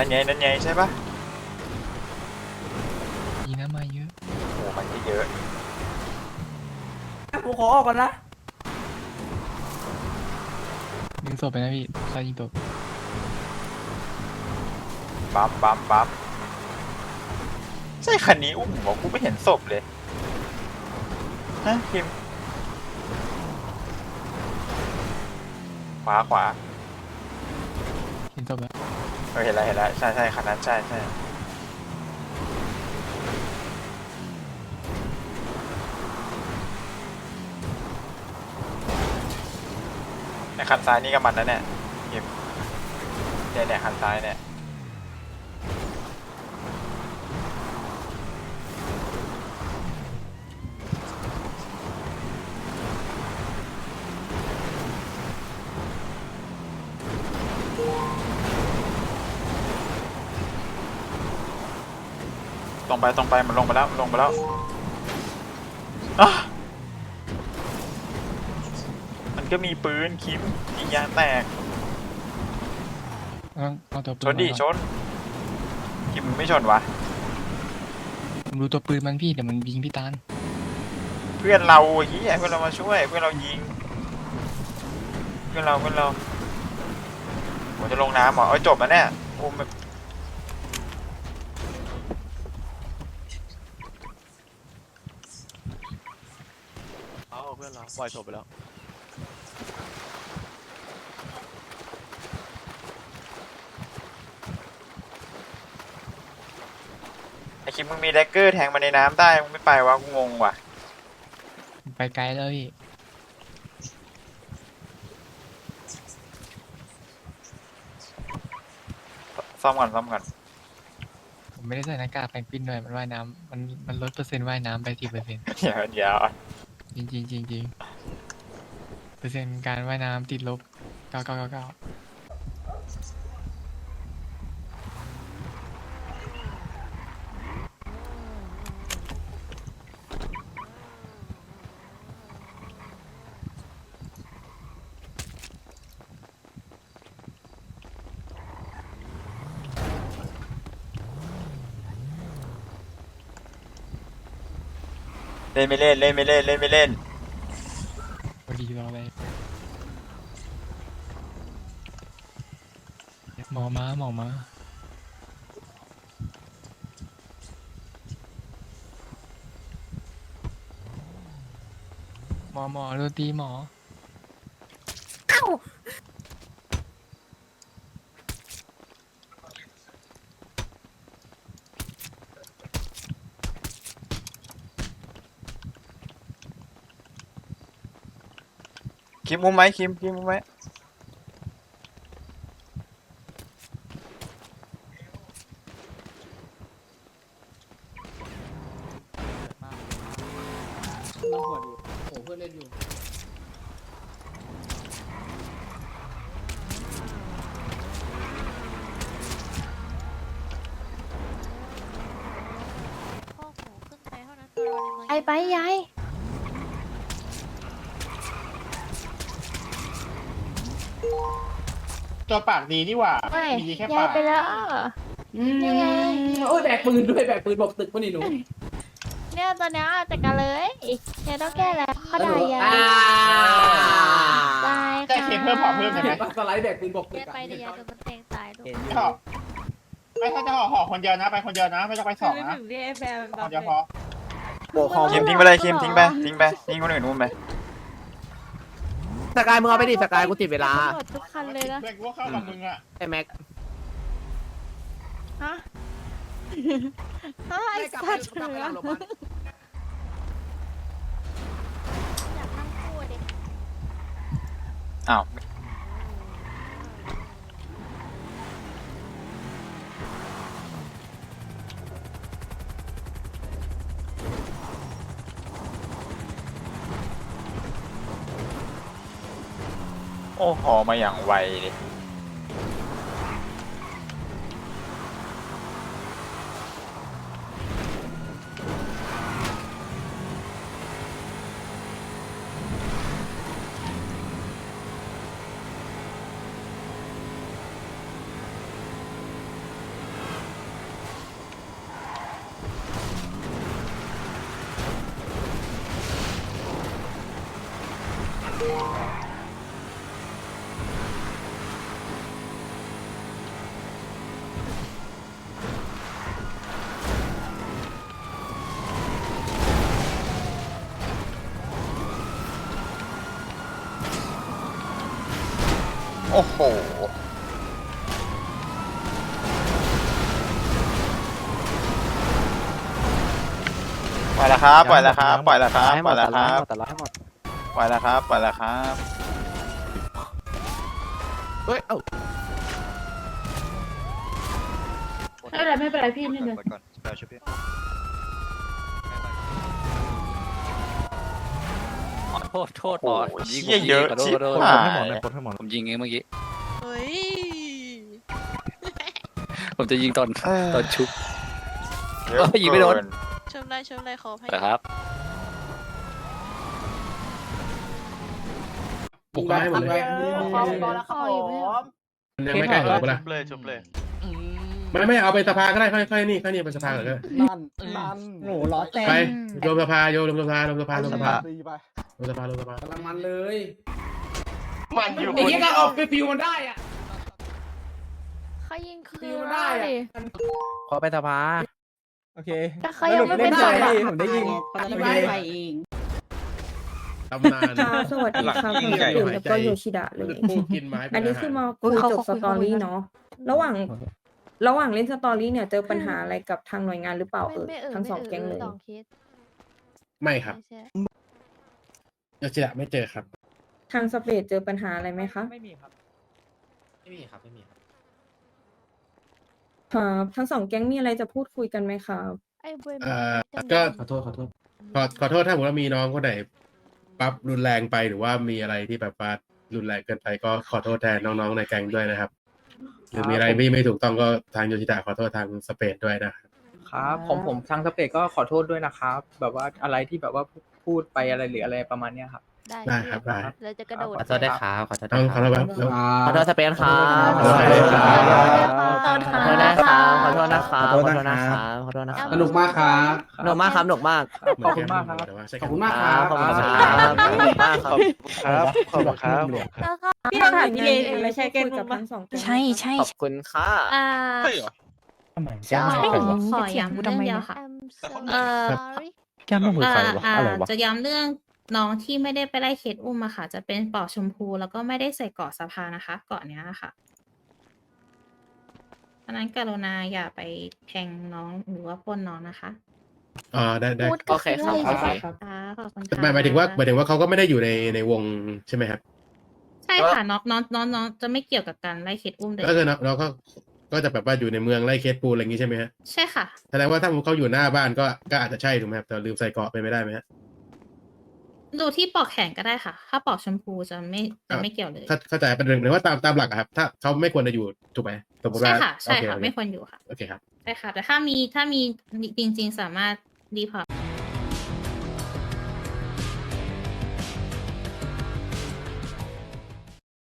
นั่นไงนั่นไงใช่ปะดีนะมาเยอะโอ้มันเยอะ ผมขอออกก่อนนะดึงศพไปนะพี่ใครยิงตกบัมบัมบัมใช่คันนี้อุ้มบอกกูไม่เห็นศพเลยฮะคิมขวาขวา เห็นศพแล้วเออเห็นแล้วเห็นแล้วใช่ใช่คันนั้นใช่ใช่ในคันซ้ายนี่ก็มันนะเนี่ยคิมเนี่ยเนี่ยคันซ้ายเนี่ย ตรงไปตรงไปมันลงไปแล้วลงไปแล้วอะมันก็มีปืนคิมยิงยางแตกต้องเอาตัวปืชนนดิมาชก่อนคิมมึงไม่ชนวะผมดูตัวปืนมันพี่เดี๋ยวมันยิงพี่ตาลเพื่อนเราเฮียเพื่อนเรามาช่วยเพื่อนเรายิง เพื่อนเราเพื่อนเราผมจะลงน้ำเหรอเอ้ยจบแล้วเนี่ยโอ้ไม่ เอาเพื่อนเราปล่อยศพไปแล้ว ไอคิมมึงมีแดกเกอร์แทงมาในน้ำได้ มึงไม่ไปวะกูงงว่ะ ไปไกลแล้วพี่ซ่อมก่อนซ่อมก่อน ผมไม่ได้ใส่หน้ากากแพนกวินด้วยมันว่ายน้ำมันมันลดเปอร์เซ็นต์ว่ายน้ำไปสิบเปอร์เซ็นต์เดี๋ยวเดี๋ยว จริงจริงจริงจริงเปอร์เซ็นต์การว่ายน้ำติดลบเก้าเก้าเก้าเก้า ล่นไม่เล่นเล่นไม่เล่นเล่นไม่เล่นพอดีรอไปหมอมาหมอมาหมอหมอโรตีหมอ คิมมุมไหมคิมคิมมุมไหมเราหัวอยู่โอ้เพื่อนเล่นอยู่ข้อหูขึ้นไปเท่านั้นตัวในเมืองไปไปยาย ตัวปากดีนี่หว่าไม่มีดีแค่ยาปายกไปแล้วอืมยังไง โอ้ยแบกปืนด้วยแบกปืนบอกตึกมานี่หนูเนี่ยตอนเนี้ยจัดการเลยยายต้องแก้แล้วเขาด่ายายอ่าตายได้ค่ะเคสเพิ่มเผาเพิ่มได้ไหมสไลด์แบกปืนบอกตึเล่กนอะไปเดี๋ยวยาโดนมันแทงตายลูกห่อไม่ถ้าจะห่อห่อคนเดียวนะ ไปคนเดียวนะ ไม่ต้องไปสองนะถึงที่ไอ้แฟนมันห่บัอฟเดียวพเลอยโบกคอคิมทิ้งไปเลยคิมทิ้งไปทิ้งไปทิ้งคนอื่นมุมไป สกายมึงเอาไปดิสกายกูติดเวลาหมดทุกคันเลยนะ เพื่อนกูก็เข้ากับมึงอะไอ้แม็กฮะ ฮะไอ้สัตว์เหลืออยาก โอ้หอมาอย่างไวเลย โอ้โห ปล่อยแล้วครับ ปล่อยแล้วครับ ปล่อยแล้วครับ ปล่อยแล้วครับแต่ละให้หมดปล่อยแล้วครับ ปล่อยแล้วครับ เฮ้ย เอ้าไม่เป็นไรไม่เป็นไรพี่นี่เดินก่อนแปลช่วยพี่ โทษโทษโอ้บอโหสยิงเหี้ยเยอะขอโทษชิบขอโทษหายผมยิงเองเมื่อกี้เฮ้ยผมจะยิงตอนเอ้ย ตอนชุบ เยอะเอ้ยยิงไม่โดน เกิชมได้ชมได้ขอให้นะครับบุกมาให้หมดเลยขอบคุณแล้วครับผม มันยังไม่ใกล้เหรอเปะล่าชุบเลยชุบเลย ไม่ไม่เอาไปสภาก็ได้ค่อยๆนี่ค่อยนี่ไปสภาก่อนก็ได้นั่นนั่นโหล้อแตกไปโยมสภาโยมลงสภาลงสภาลงสภาตีไปลงสภาลงสภากำลังมันเลยมันอยู่ไอ้เหี้ยก็ออกไปฟิวมันได้อะเขายิงคืฟินวมันได้ได้ดิอะขอไปสภาโอเคแต่เขายังไม่เป็นสศรุพปอะเล่นได้ผมได้ยิงเขาจะไปไปเองตำนานค่ะสวัสดีค่ะคุณสกุลแล้วก็โยชิดะเลยผู้กินไม้เป็อันนี้าหารคือมาคุยจบสตอรี่เนาะ ระหว่าง ระหว่างเล่นสตอรี่เนี่ยเจอปัญหาอะไรกับทางหน่วยงานหรือเปล่าเออไม่เออทั้งไม่สองแก๊งเลยสองเคสไม่ครับไม่ใช่โยชิดะไม่เจอครับ ทางสเปซเจอปัญหาอะไรไหมคะไม่มีครับ ไม่มีครับ ไม่มีครับ ครับทั้งสองแก๊งมีอะไรจะพูดคุยกันไหมครับ ไอ้เว้ยเอ่อจำก็ได้ขอโทษ ขอโทษ ขอขอโทษถ้าผมว่ามีน้องคนไหนปรับรุนแรงไปหรือว่ามีอะไรที่แบบว่ารุนแรงเกินไปก็ขอโทษแทนน้องๆในแก๊งด้วยนะครับ หรือมีอะไรไม่ไม่ถูกต้องก็ทางโยชิดะขอโทษทางสเปซด้วยนะครับครับผมผมทางสเปกก็ขอโทษด้วยนะครับ แบบว่าอะไรที่แบบว่าพูดไปอะไรหรืออะไรประมาณเนี้ยครับ ได้ได้ครับ ได้เราจะกระโดดขอโทษด้วยครับขอโทษต้องขอโทษครับแล้วขอโทษสเปนครับ ขอโทษครับขอโทษครับขอโทษนะครับขอโทษนะครับขอโทษนะครับขอโทษนะครับสนุกมากครับสนุกมากครับสนุกมากขอบคุณมากครับ แต่ว่าใช้ขอบคุณมากคครัรับบขอบคุณครับขอบคุณมากครับ ครับขอบคุณครับแล้วก็พี่ถามพี่เลไม่ใช่คุยกับทั้งสองแก๊งใช่ใช่ขอบคุณค่ะอ่าเฮ้ยเหรอจะขอย้ำเรื่องเดียวค่ะ เอ่อ แก้มมือใครวะอะไรวะ จะย้ำเรื่อง น้องที่ไม่ได้ไปไล่เคสอุ้มอะค่ะ จะเป็นปลอกชมพูแล้วก็ไม่ได้ใส่เกาะสภานะคะ เกาะเนี้ยค่ะเพราะฉะนั้นกรุณาอย่าไปแทงน้องหรือว่าปล้นน้องนะคะอ่าได้ได้พูดโอเคครับก็โอเคครับค่ะขอบคุณหค่ะมายหมายถึงว่าหมายถึงว่าเขาก็ไม่ได้อยู่ในในวงใช่ไหมครับใช่ค่ะน้องน้องน้องน้องจะไม่เกี่ยวกับการไล่เคสอุ้มเลยก็คือเราเราก็ก็จะแบบว่าอยู่ในเมืองไล่เคสปูนอะไรอย่างงี้ใช่ไหมฮะใช่ค่ะ แสดงว่าถ้าเขาอยู่หน้าบ้านก็ก็อาจจะใช่ถูกไหมครับแต่ลืมใส่เกราะไปไม่ได้ไหมฮะ ดูที่ปลอกแขนก็ได้ค่ะ ถ้าปลอกชมพูจะไม่จะไม่เกี่ยวเลย เข้าเข้าใจประเด็นหรือว่าตามตามหลักอะครับ ถ้าเขาไม่ควรจะอยู่ถูกไหมสมมติใช่ว่าค่ะ ใช่ค่ะ โอเไม่ควรอยู่ค่ะ โอเคครับ ใช่ค่ะ แต่ถ้ามีถ้ามีจริงๆสามารถรีพอร์ต